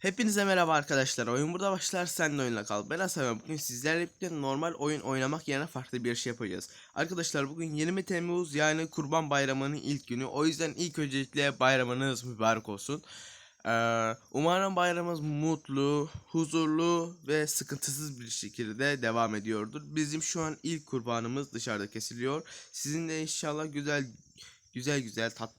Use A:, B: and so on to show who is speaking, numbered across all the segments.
A: Hepinize merhaba arkadaşlar. Oyun burada başlar sen de oyunla kal. Ben Hasan bugün sizlerle birlikte normal oyun oynamak yerine farklı bir şey yapacağız. Arkadaşlar bugün 20 Temmuz yani Kurban Bayramı'nın ilk günü. O yüzden ilk öncelikle bayramınız mübarek olsun. Ee, umarım bayramımız mutlu, huzurlu ve sıkıntısız bir şekilde devam ediyordur. Bizim şu an ilk kurbanımız dışarıda kesiliyor. Sizin de inşallah güzel güzel güzel tat...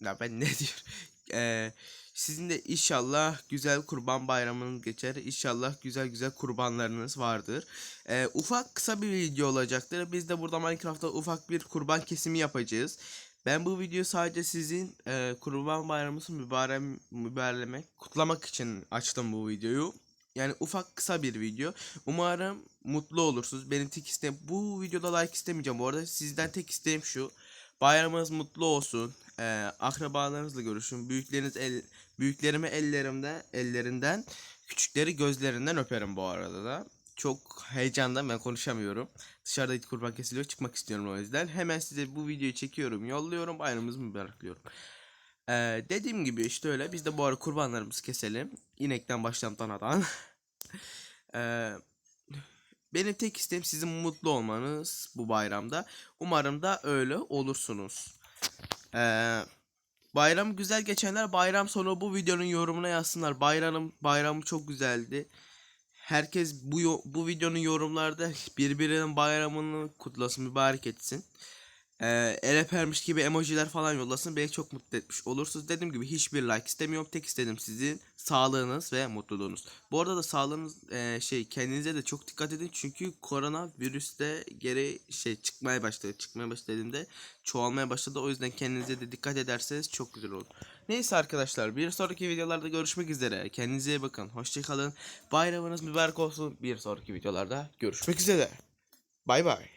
A: Ya ben ne diyorum? Ee, sizin de inşallah güzel kurban bayramınız geçer. İnşallah güzel güzel kurbanlarınız vardır. Ee, ufak kısa bir video olacaktır. Biz de burada Minecraft'ta ufak bir kurban kesimi yapacağız. Ben bu videoyu sadece sizin e, kurban bayramınızı mübarek mübarelemek, kutlamak için açtım bu videoyu. Yani ufak kısa bir video. Umarım mutlu olursunuz. Benim tek isteğim bu videoda like istemeyeceğim. Bu arada sizden tek isteğim şu. Bayramınız mutlu olsun. Ee, akrabalarınızla görüşün. Büyükleriniz el, büyüklerimi ellerimde ellerinden, küçükleri gözlerinden öperim bu arada da. Çok heyecandan ben konuşamıyorum. Dışarıda it kurban kesiliyor çıkmak istiyorum o yüzden. Hemen size bu videoyu çekiyorum, yolluyorum. Bayramınızı mübarekliyorum. Ee, dediğim gibi işte öyle. Biz de bu ara kurbanlarımızı keselim. İnekten başlayalım danadan. Ee, benim tek isteğim sizin mutlu olmanız bu bayramda. Umarım da öyle olursunuz. Ee, bayram güzel geçenler bayram sonu bu videonun yorumuna yazsınlar. Bayramım bayramı çok güzeldi. Herkes bu bu videonun yorumlarda birbirinin bayramını kutlasın, mübarek etsin. Ee, el gibi emojiler falan yollasın. Beni çok mutlu etmiş olursunuz. Dediğim gibi hiçbir like istemiyorum. Tek istediğim sizin sağlığınız ve mutluluğunuz. Bu arada da sağlığınız e, şey kendinize de çok dikkat edin. Çünkü korona virüste geri şey çıkmaya başladı. Çıkmaya başladığında çoğalmaya başladı. O yüzden kendinize de dikkat ederseniz çok güzel olur. Neyse arkadaşlar bir sonraki videolarda görüşmek üzere. Kendinize iyi bakın. Hoşçakalın. Bayramınız mübarek olsun. Bir sonraki videolarda görüşmek üzere. Bay bay.